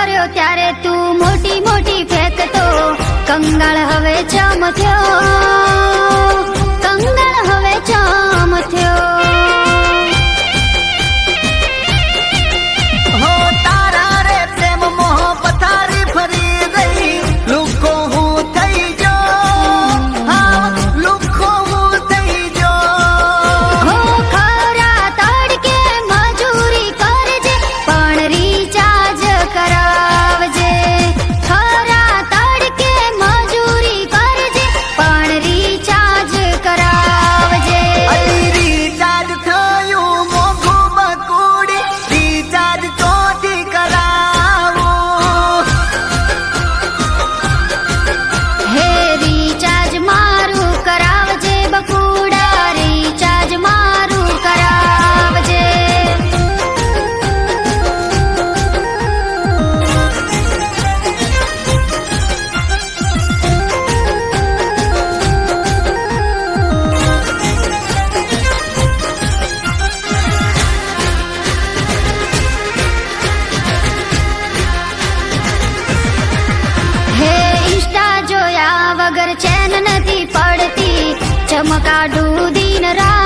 કર્યો ત્યારે તું મોટી મોટી ફેંકતો. કંગાળ હવે જમ ચેન નથી પડતી. ચમકાડું દિન રાત